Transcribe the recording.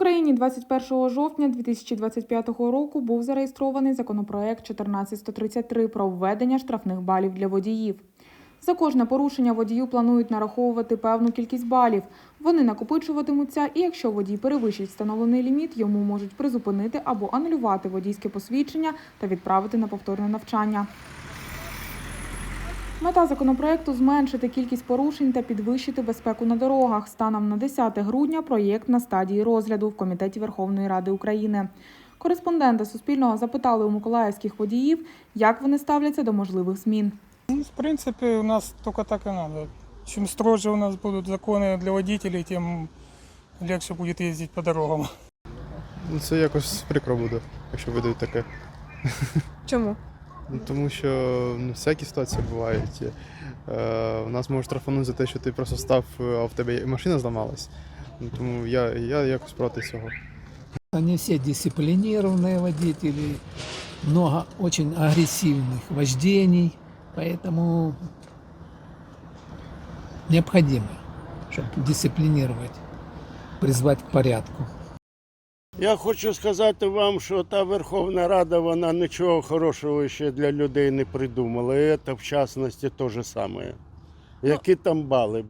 Україні 21 жовтня 2025 року був зареєстрований законопроект 14133 про введення штрафних балів для водіїв. За кожне порушення водію планують нараховувати певну кількість балів. Вони накопичуватимуться, і якщо водій перевищить встановлений ліміт, йому можуть призупинити або анулювати водійське посвідчення та відправити на повторне навчання. Мета законопроекту зменшити кількість порушень та підвищити безпеку на дорогах. Станом на 10 грудня проєкт на стадії розгляду в комітеті Верховної Ради України. Кореспонденти Суспільного запитали у миколаївських водіїв, як вони ставляться до можливих змін. Ну, в принципе, у нас только так и надо. Чем строже у нас будут законы для водителей, тем легче будет ездить по дорогам. Ну, це якось прикро буде, якщо видають таке. Чому? Ну, тому що ну, всякі ситуації бувають. Е, нас можуть штрафанути за те, що ти просто став, а в тебе машина зламалась. Ну, тому я, я якось проти цього. Они все дисциплинированные водители, много очень агрессивных вождений, поэтому необходимо, чтобы дисциплинировать, призвать к порядку. Я хочу сказати вам, що та Верховна Рада вона нічого хорошого ще для людей не придумала. І це в частності те ж саме. Які там бали?